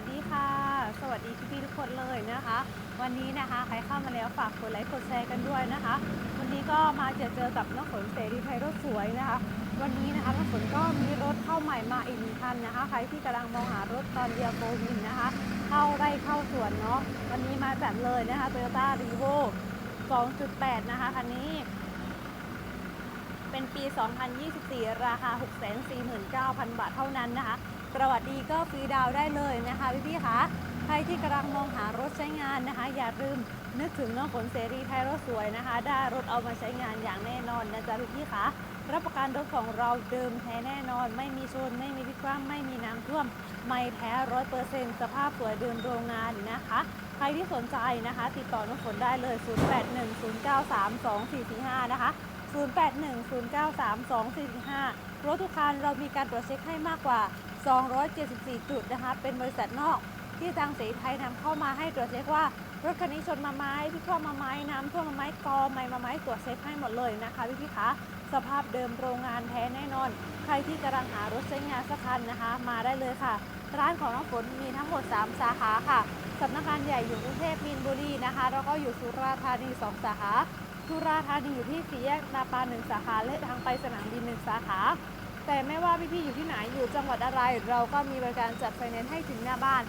วัสดีค่ะ สวัสดีพี่ๆทุกคนเลยนะคะ วันนี้นะคะใครเข้ามาแล้วฝากกดไลค์กดแชร์กันด้วยนะคะ วันนี้ก็มาเจอเจอกับน้องฝนเสรีไทยรถสวยนะคะ วันนี้นะคะน้องฝนก็มีรถเข้าใหม่มาอีกหนึ่งคันนะคะ ใครที่กำลังมองหารถตอนเดียวโกวินนะคะ เข้าไร่เข้าสวนเนาะวันนี้มาจัดเลยนะคะ Toyota r e v o 2.8 นะคะคันนี้เป็นปี 2024 ราคา 649,000 บาทเท่านั้นนะคะ ประวัติดีก็ฟรีดาวได้เลยนะคะพี่พี่ๆคะใครที่กำลังมองหารถใช้งานนะคะ อย่าลืมนึกถึงน้องฝนเสรีไทยรถสวยนะคะ ได้รถเอามาใช้งานอย่างแน่นอนนะจ๊ะพี่พี่ๆคะรับประกันรถของเราเดิมแท้แน่นอน ไม่มีชน ไม่มีพิกว้างไม่มีน้ำท่วม ไม่แท้ร้อยเปอร์เซ็นต์สภาพสวยเดิมโรงงานนะคะ ใครที่สนใจนะคะ ติดต่อน้องฝนได้เลย 0810932445 นะคะ 0810932445 รถทุกคันเรามีการตรวจเช็คให้มากกว่า 274 จุดนะคะ เป็นบริษัทนอกที่ทางสีไทยนำเข้ามาให้ตรวจเช็คว่ารถคันนี้ชนมาไหมพี่ท่วมมาไหมน้ำท่วมมาไหมกอไหมมาไหมตรวจเช็คให้หมดเลยนะคะพี่พี่คะสภาพเดิมโรงงานแท้แน่นอน ใครที่กำลังหารถใช้งานสักคันนะคะ มาได้เลยค่ะ ร้านของน้องฝนมีทั้งหมด 3 สาขาค่ะสำนักงานใหญ่อยู่กรุงเทพมีนบุรีนะคะ แล้วก็อยู่สุราษฎร์ธานี 2 สาขาสุราษฎร์ธานีอยู่ที่สี่แยกนาปาหนึ่งสาขาและทางไปสนามบินหนึ่งสาขา แต่ไม่ว่าพี่ๆอยู่ที่ไหนอยู่จังหวัดอะไร เราก็มีบริการจัดไฟแนนซ์ให้ถึงหน้าบ้าน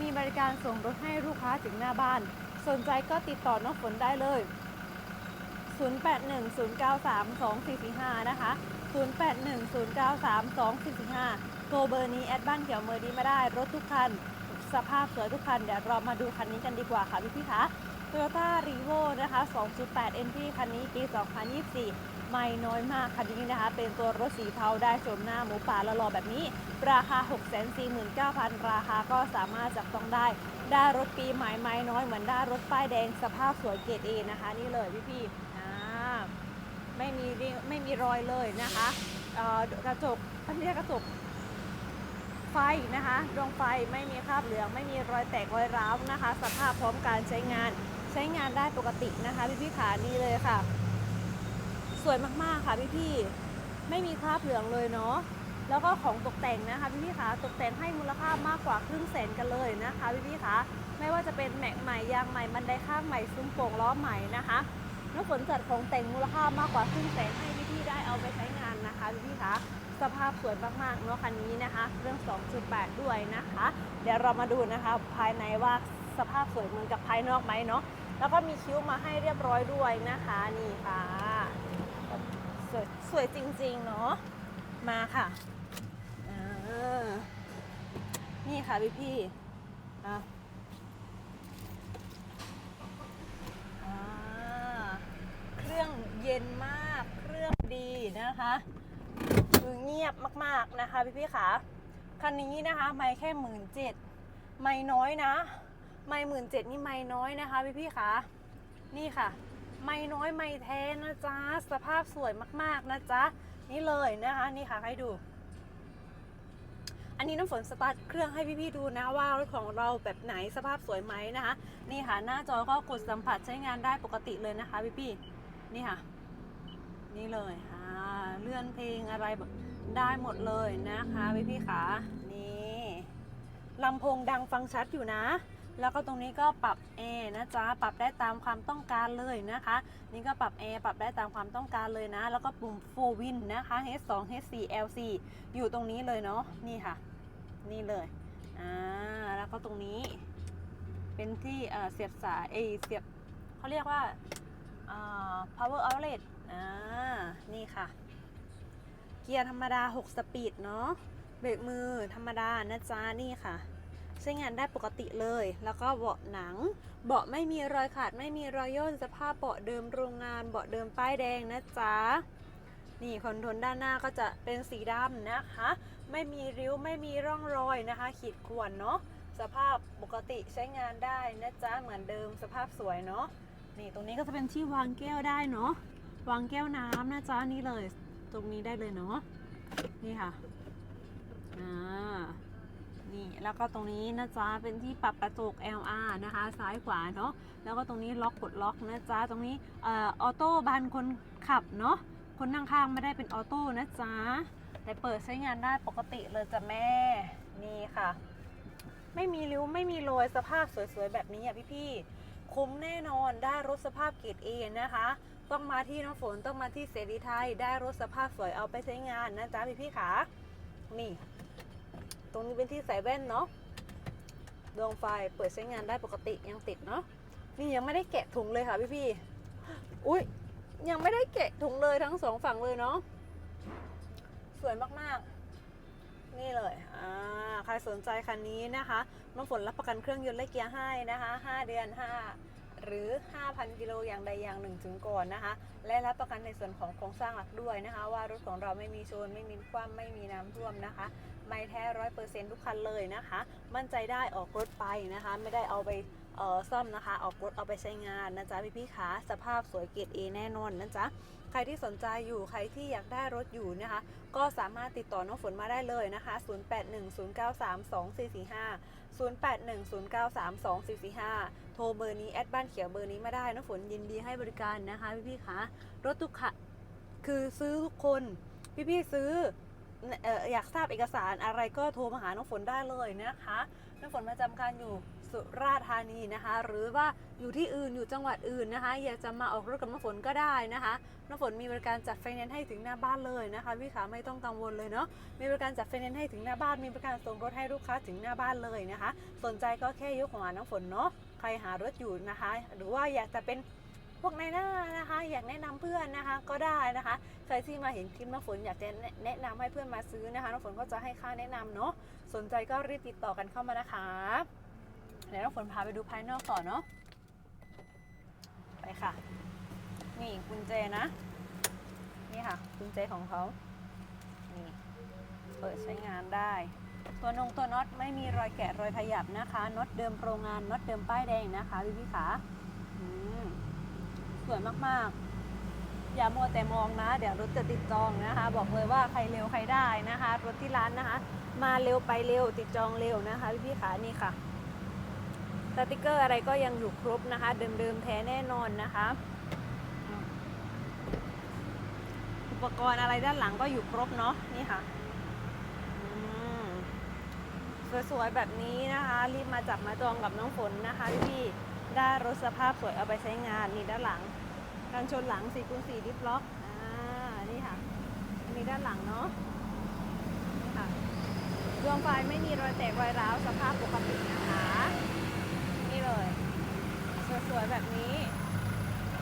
มีบริการส่งรถให้ลูกค้าถึงหน้าบ้าน สนใจก็ติดต่อน้องฝนได้เลย 0810932445 นะคะ 0810932445 โทรเบอร์นี้แอดบ้านเขียวเมอร์ดีไม่ได้ รถทุกคัน สภาพสวยทุกคัน เดี๋ยวเรามาดูคันนี้กันดีกว่าค่ะพี่ๆคะ Toyota r e v o นะคะ 2.8 NT คันนี้ปี 2024 ไม่น้อยมากคันนี้นะคะ เป็นตัวรถสีเทาได้ชมหน้าหมูป่าละลอแบบนี้ ราคา 649,000 ราคาก็สามารถจับต้องได้ ได้รถปีใหม่ไม่น้อยเหมือนได้รถป้ายแดงสภาพสวยเกรดเอนะคะ นี่เลยพี่ๆอ่ไม่มีไม่มีรอยเลยนะคะกระจกอันนี้กระจกไฟนะคะดวงไฟไม่มีคราบเหลือง ไม่มีรอยแตกรอยร้าวนะคะ สภาพพร้อมการใช้งาน ใช้งานได้ปกตินะคะพี่พี่ขานี่เลยค่ะ สวยมากๆค่ะพี่พี่ๆไม่มีคราบเหลืองเลยเนาะแล้วก็ของตกแต่งนะคะพี่พี่ๆขาตกแต่งให้มูลค่ามากกว่าครึ่งแสนกันเลยนะคะพี่พี่ๆขาไม่ว่าจะเป็นแม็กใหม่ยางใหม่บันไดข้างใหม่ซุ้มโป่งล้อใหม่นะคะน้ำฝนจัดของแต่งมูลค่ามากกว่าครึ่งแสนให้พี่พี่ๆได้เอาไปใช้งานนะคะพี่พี่ๆคะสภาพสวยมากๆเนาะคันนี้นะคะเรื่อง 2.8 ด้วยนะคะ เดี๋ยวเรามาดูนะคะภายในว่าสภาพสวยเหมือนกับภายนอกไหมเนาะแล้วก็มีคิ้วมาให้เรียบร้อยด้วยนะคะนี่ค่ะ สวยสวยจริง ๆ เนาะมาค่ะนี่ค่ะพี่พี่อะเครื่องเย็นมากเครื่องดีนะคะคือเงียบมากๆนะคะพี่พี่ขาคันนี้นะคะ ไม่แค่หมื่นเจ็ดไม่น้อยนะ ไม่หมื่นเจ็ดนี่ไม่น้อยนะคะพี่พี่ขานี่ค่ะ ไม่น้อยไม่แท้นะจ๊ะ สภาพสวยมากๆนะจ๊ะ นี่เลยนะคะ นี่ค่ะให้ดู อันนี้น้ำฝนสตาร์ทเครื่องให้พี่ๆดูนะว่ารถของเราแบบไหนสภาพสวยไหมนะคะ นี่ค่ะหน้าจอก็กดสัมผัสใช้งานได้ปกติเลยนะคะพี่ๆนี่ค่ะ นี่เลยอ่าเลื่อนเพลงอะไรแบบได้หมดเลยนะคะพี่พี่ๆขานี่ลำโพงดังฟังชัดอยู่นะ แล้วก็ตรงนี้ก็ปรับแอร์นะจ๊ะปรับได้ตามความต้องการเลยนะคะ นี่ก็ปรับแอร์ปรับได้ตามความต้องการเลยนะ แล้วก็ปุ่ม4 win นะคะ H2 H4 L4 อยู่ตรงนี้เลยเนาะนี่ค่ะ นี่เลยอ่าแล้วก็ตรงนี้ เป็นที่เสียบสายเอเสียบเขาเรียกว่าอ่า power outlet อ่านี่ค่ะ เกียร์ธรรมดา 6 สปีดเนาะเบรกมือธรรมดานะจ๊ะนี่ค่ะ ใช้งานได้ปกติเลย แล้วก็เบาะหนัง เบาะไม่มีรอยขาดไม่มีรอยย่นสภาพเบาะเดิมโรงงานเบาะเดิมป้ายแดงนะจ๊ะนี่คอนโทรลด้านหน้าก็จะเป็นสีดำนะคะ ไม่มีริ้วไม่มีร่องรอยนะคะ ขีดข่วนเนาะสภาพปกติใช้งานได้นะจ๊ะเหมือนเดิมสภาพสวยเนาะนี่ตรงนี้ก็จะเป็นที่วางแก้วได้เนาะวางแก้วน้ำนะจ๊ะนี่เลย ตรงนี้ได้เลยเนาะนี่ค่ะอ่า นี่แล้วก็ตรงนี้นะจ๊ะเป็นที่ปรับกระจก LR นะคะ ซ้ายขวาเนาะแล้วก็ตรงนี้ล็อกกดล็อกนะจ๊ะตรงนี้เอ่อออโต้บานคนขับเนาะคนนั่งข้างไม่ได้เป็นออโต้นะจ๊ะแต่เปิดใช้งานได้ปกติเลยจ้ะแม่นี่ค่ะ ไม่มีริ้วไม่มีรอยสภาพสวยๆแบบนี้อะพี่ๆคุ้มแน่นอนได้รถสภาพเกรดเอนะคะ ต้องมาที่น้องฝนต้องมาที่เสรีไทย ได้รถสภาพสวยเอาไปใช้งานนะจ๊ะพี่ๆขานี่ ตรงนี้เป็นที่ใส่แว่นเนาะดวงไฟเปิดใช้งานได้ปกติยังติดเนาะนี่ยังไม่ได้แกะถุงเลยค่ะพี่ๆอุ้ยยังไม่ได้แกะถุงเลยทั้งสองฝั่งเลยเนาะสวยมากๆ นี่เลยอ่าใครสนใจคันนี้นะคะน้องฝนรับประกันเครื่องยนต์และเกียร์ให้นะคะ 5 เดือน 5 หรือ 5,000 กิโลอย่างใดอย่างหนึ่งถึงก่อนนะคะ และรับประกันในส่วนของโครงสร้างหลักด้วยนะคะ ว่ารถของเราไม่มีชนไม่มีคว่ำไม่มีน้ำท่วมนะคะ ไม่แท้ร้อยเปอร์เซ็นต์ทุกคันเลยนะคะ มั่นใจได้ออกรถไปนะคะ ไม่ได้เอาไป เอ่อซ่อมนะคะออกรถเอาไปใช้งานนะจ๊ะพี่พี่ขาสภาพสวยเกรดเอแน่นอนนะจ๊ะใครที่สนใจอยู่ใครที่อยากได้รถอยู่นะคะ ก็สามารถติดต่อน้องฝนมาได้เลยนะคะ 0810932445 0810932445 โทรเบอร์นี้แอดบ้านเขียวเบอร์นี้มาได้น้องฝนยินดีให้บริการนะคะพี่ๆคะรถทุกคันคือซื้อทุกคนพี่ๆซื้อออยากทราบเอกสารอะไรก็โทรมาหาน้องฝนได้เลยนะคะ น้ำฝนประจำการอยู่ สุราษฎร์ธานีนะคะ หรือว่าอยู่ที่อื่นอยู่จังหวัดอื่นนะคะ อยากจะมาออกรถกับน้ำฝนก็ได้นะคะน้ำฝนมีบริการจัดไฟแนนซ์ให้ถึงหน้าบ้านเลยนะคะพี่ขาไม่ต้องกังวลเลยเนาะมีบริการจัดไฟแนนซ์ให้ถึงหน้าบ้านมีบริการส่งรถให้ลูกค้าถึงหน้าบ้านเลยนะคะ สนใจก็แค่ยกของาน้ำฝนเนาะใครหารถอยู่นะคะ หรือว่าอยากจะเป็นพวกในหน้านะคะ อยากแนะนำเพื่อนนะคะก็ได้นะคะใครที่มาเห็นคลิปน้ำฝนอยากจะแนะนำให้เพื่อนมาซื้อนะคะน้ำฝนก็จะให้ค่าแนะนำเนาะสนใจก็รีบติดต่อกันเข้ามานะคะ เดี๋ยวน้องฝนพาไปดูภายนอกต่อเนาะไปค่ะ นี่กุญแจนะ นี่ค่ะกุญแจของเขานี่เปิดใช้งานได้ ตัวนงตัวน็อตไม่มีรอยแกะรอยขยับนะคะน็อตเดิมโรงงานน็อตเดิมป้ายแดงนะคะพี่พี่ขาสวยมากๆ อย่ามัวแต่มองนะ เดี๋ยวรถจะติดจองนะคะ บอกเลยว่าใครเร็วใครได้นะคะ รถที่ร้านนะคะ มาเร็วไปเร็วติดจองเร็วนะคะพี่พี่ขานี่ค่ะ สติกเกอร์อะไรก็ยังอยู่ครบนะคะ เดิมๆแท้แน่นอนนะคะ อุปกรณ์อะไรด้านหลังก็อยู่ครบเนาะนี่ค่ะสวยๆแบบนี้นะคะ รีบมาจับมาจองกับน้องฝนนะคะพี่ได้รถสภาพสวยเอาไปใช้งานนี่ด้านหลังกันชนหลัง4คูณ4ดิฟล็อกอ่านี่ค่ะอันนี้ด้านหลังเนาะนี่ค่ะดวงไฟไม่มีรอยแตกรอยร้าวสภาพปกตินะคะ สวยๆแบบนี้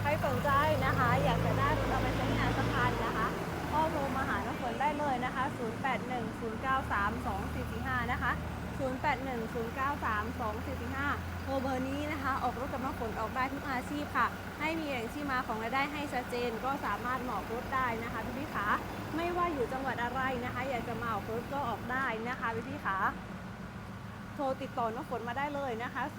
ใครสนใจนะคะ อยากจะได้รถเอาไปใช้งานสักคันนะคะก็โทรมาหาน้องฝนได้เลยนะคะ 0810932445 นะคะ 0810932445 โทรเบอร์นี้นะคะ ออกรถกับน้องฝนออกได้ทุกอาชีพค่ะ ให้มีแหล่งที่มาของรายได้ให้ชัดเจน ก็สามารถเหมาะรถได้นะคะพี่พี่ขาไม่ว่าอยู่จังหวัดอะไรนะคะ อยากจะมาออกรถก็ออกได้นะคะพี่พี่ขา ทรติดต่อน้องฝนมาได้เลยนะคะ 0810932445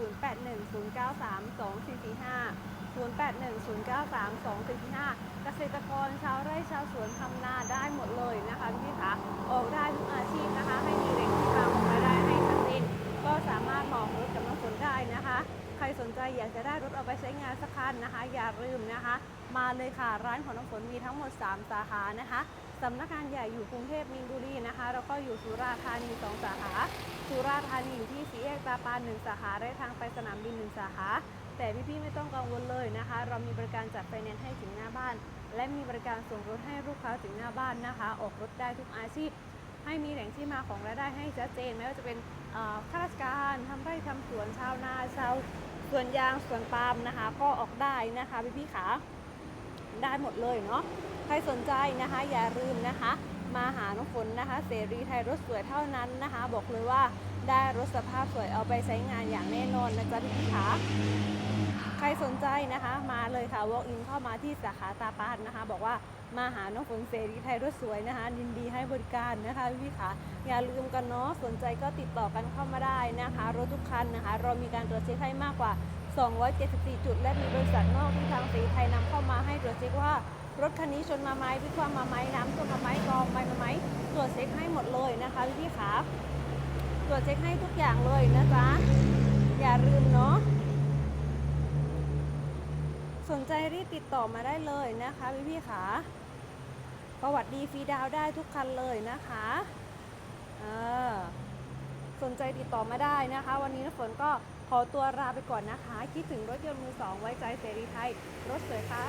0810932445 เกษตรกรชาวไร่ชาวสวนทำนาได้หมดเลยนะคะพี่พี่ๆขาออกได้ทุกอาชีพนะคะ ให้มีแหล่งที่มาของรายได้ให้ชัดเจนก็สามารถเหมาะรถกับน้องฝนได้นะคะ ใครสนใจอยากจะได้รถเอาไปใช้งานสักคันนะคะ อย่าลืมนะคะ มาเลยค่ะร้านของน้องฝนมีทั้งหมด 3 สาขานะคะ สำนักงานใหญ่อยู่กรุงเทพมีนบุรีนะคะ แล้วก็อยู่สุราษฎร์ธานี 2 สาขา สุราษฎร์ธานีอยู่ที่สีแยกตาปานหนึ่งสาขาได้ทางไปสนามบินหนึ่งสาขา แต่พี่ๆไม่ต้องกังวลเลยนะคะ เรามีบริการจัดไฟแนนซ์ให้ถึงหน้าบ้าน และมีบริการส่งรถให้ลูกค้าถึงหน้าบ้านนะคะ ออกรถได้ทุกอาชีพ ให้มีแหล่งที่มาของรายได้ให้ชัดเจนไม่ว่าจะเป็นข้าราชการทำไร่ทำสวนชาวนาชาวสวนยางสวนปาล์มนะคะ ก็ออกได้นะคะพี่ๆขา ได้หมดเลยเนาะใครสนใจนะคะอย่าลืมนะคะ น้องฝนนะคะ เสรีไทยรถสวยเท่านั้นนะคะ บอกเลยว่าได้รถสภาพสวยเอาไปใช้งานอย่างแน่นอนนะจ๊ะพี่ขาใครสนใจนะคะ มาเลยค่ะ walk in เข้ามาที่สาขาตาปานนะคะ บอกว่ามาหาน้องฝนเสรีไทยรถสวยนะคะยินดีให้บริการนะคะพี่ขาอย่าลืมกันเนาะสนใจก็ติดต่อกันเข้ามาได้นะคะ รถทุกคันนะคะ เรามีการตรวจเช็คให้มากกว่า 274 จุด และมีบริษัทนอกที่ทางสีไทยนำเข้ามาให้ตรวจเช็คว่า รถคันนี้ชนมาไหมพิกความมาไหมน้ำท่วมมาไหมกองไปมาไหมตรวจเช็คให้หมดเลยนะคะพี่ๆขาตรวจเช็คให้ทุกอย่างเลยนะจ๊ะอย่าลืมเนาะสนใจรีบติดต่อมาได้เลยนะคะพี่พี่ขาประวัติดีฟรีดาวได้ทุกคันเลยนะคะเออสนใจติดต่อมาได้นะคะ วันนี้น้ำฝนก็ขอตัวลาไปก่อนนะคะ คิดถึงรถยนต์มือสองไว้ใจเสรีไทย รถสวยค่ะ